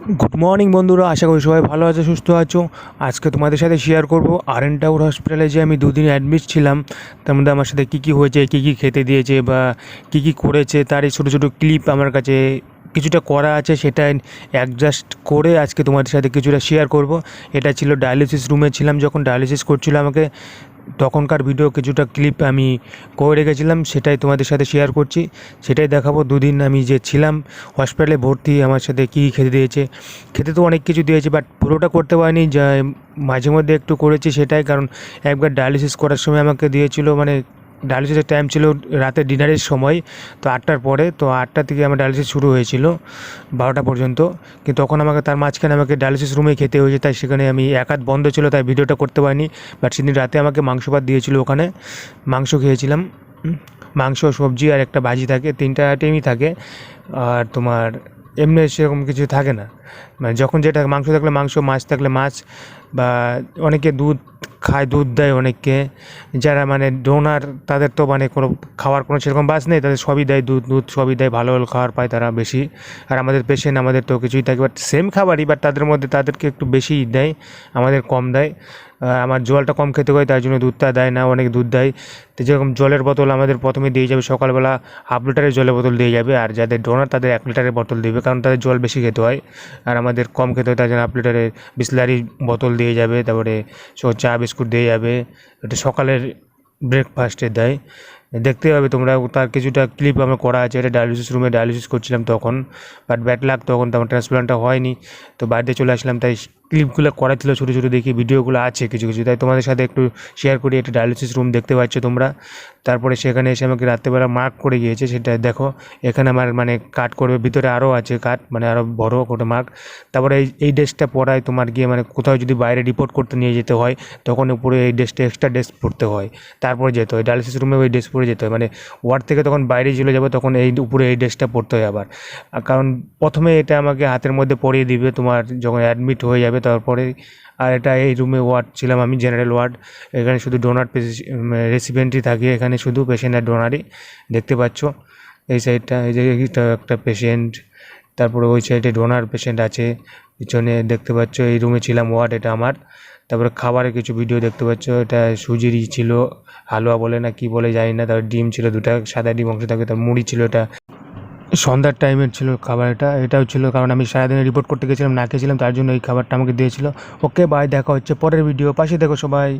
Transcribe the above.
Good morning বন্ধুরা, আশা করি সবাই ভালো আছো, সুস্থ আছো। আজকে তোমাদের সাথে শেয়ার করব আর এন টাউর হসপিটালে যে আমি দুদিন অ্যাডমিট ছিলাম, তার মধ্যে আমার সাথে কী কী হয়েছে, কী কী খেতে দিয়েছে বা কী কী করেছে, তার এই ছোটো ছোটো ক্লিপ আমার কাছে কিছুটা করা আছে, সেটা অ্যাডজাস্ট করে আজকে তোমাদের সাথে কিছুটা শেয়ার করব। এটা ছিল ডায়ালিসিস রুমে ছিলাম, যখন ডায়ালিসিস করছিল আমাকে তখনকার ভিডিও কিছুটা ক্লিপ আমি করে রেখেছিলাম, সেটাই তোমাদের সাথে শেয়ার করছি। সেটাই দেখাবো দুদিন আমি যে ছিলাম হসপিটালে ভর্তি, আমার সাথে কী খেতে দিয়েছে। খেতে তো অনেক কিছু দিয়েছে বাট পুরোটা করতে পারিনি, যা মাঝে মধ্যে একটু করেছি সেটাই, কারণ একবার ডায়ালিসিস করার সময় আমাকে দিয়েছিল মানে ডায়ালিসিসের টাইম ছিল রাতে ডিনারের সময়, তো আটটার পরে, তো আটটা থেকে আমার ডায়ালিসিস শুরু হয়েছিল, বারোটা পর্যন্ত। কিন্তু তখন আমাকে, তার মাঝখানে আমাকে ডায়ালিসিস রুমে খেতে হয়েছে, তাই সেখানে আমি এক হাত বন্ধ ছিল, তাই ভিডিওটা করতে পারিনি। বাট সেদিন রাতে আমাকে মাংস ভাত দিয়েছিল ওখানে। মাংস খেয়েছিলাম মাংস, সবজি আর একটা ভাজি থাকে, তিনটা আইটেমই থাকে। আর তোমার এমনি সেরকম কিছু থাকে না। মানে যখন যেটা মাংস থাকলে মাংস, মাছ থাকলে মাছ বা অনেকে দুধ খায়, দুধ দেয় অনেককে। যারা মানে ডোনার তাদের তো মানে কোনো খাওয়ার কোনো সেরকম বাস নেই, তাদের সবই দেয় দুধ দুধ সবই দেয়, ভালো ভালো খাবার পায় তারা বেশি। আর আমাদের পেশেন্ট আমাদের তো কিছুই থাকে বাট সেম খাবারই বাট তাদের মধ্যে তাদেরকে একটু বেশিই দেয়, আমাদের কম দেয়। আমার জলটা কম খেতে হয় তার জন্য দুধটা দেয় না, অনেক দুধ দেয়। তো যেরকম জলের বোতল আমাদের প্রথমে দিয়ে যাবে, সকালবেলা হাফ লিটারের জলের বোতল দিয়ে যাবে, আর যাদের ডোনার তাদের এক লিটারের বোতল দেবে, কারণ তাদের জল বেশি খেতে হয়। আর আমাদের কম খেতে হয় তার জন্য হাফ লিটারের বিসলারি বোতল দিয়ে যাবে, তারপরে চা, বিস্কুট দিয়ে যাবে, এটা সকালের ব্রেকফাস্টে দেয়। দেখতে পাবে তোমরা, তার কিছুটা ক্লিপ আমার করা আছে, এটা ডায়ালিসিস রুমে ডায়ালিসিস করছিলাম তখন বাট ব্যাড লাগ তখন তেমন ট্রান্সপ্লান্টটা হয়নি। তো বাড়িতে চলে আসলাম, তাই ক্লিপগুলো করা ছিল, ছোটো ছোটো দেখি ভিডিওগুলো আছে কিছু কিছু, তাই তোমাদের সাথে একটু শেয়ার করি একটা ডায়ালিসিস রুম দেখতে পাচ্ছ তোমরা। তারপরে সেখানে এসে আমাকে রাত্রেবেলা মার্ক করে গিয়েছে, সেটা দেখো, এখানে আমার মানে কাট করবে, ভিতরে আরও আছে কাট মানে আরও বড় করে মার্ক তারপরে এই এই ড্রেসটা পরায় তোমার গিয়ে মানে কোথাও যদি বাইরে রিপোর্ট করতে নিয়ে যেতে হয়, তখন উপরে এই ড্রেসটা এক্সট্রা ড্রেস পরতে হয়, তারপরে যেতে হয় ডায়ালিসিস রুমে ওই ড্রেস পরে যেতে হয়। মানে ওয়ার্ড থেকে তখন বাইরে চলে যাব, তখন এই উপরে এই ড্রেসটা পরতে হয় আবার। কারণ প্রথমে এটা আমাকে হাতের মধ্যে পরিয়ে দিবে, তোমার যখন অ্যাডমিট হয়ে যাবে, তারপরে আর এটা এই রুমে ওয়ার্ড ছিলাম আমি জেনারেল ওয়ার্ড এখানে শুধু ডোনার রেসিপেন্টই থাকে, এখানে শুধু পেশেন্ট আর ডোনারই দেখতে পাচ্ছ। এই সাইডটা এই যে একটা পেশেন্ট তারপরে ওই সাইডে ডোনার পেশেন্ট আছে, পিছনে দেখতে পাচ্ছ, এই রুমে ছিলাম ওয়ার্ড এটা আমার। তারপরে খাবারের কিছু ভিডিও দেখতে পাচ্ছ, এটা সুজিরই ছিল, হালুয়া বলে না কি বলে জানি না, তারপর ডিম ছিল দুটা, সাদা ডিম অংশ থাকে তার মুড়ি ছিল এটা। সন্ধ্যার টাইমের ছিল খাবার এটা, এটাও ছিল কারণ আমি সারাদিনে রিপোর্ট করতে গেছিলাম, না খেয়েছিলাম, তার জন্য এই খাবারটা আমাকে দিয়েছিল। ওকে বাই দেখা হচ্ছে, পরের ভিডিও পাশে দেখো সবাই।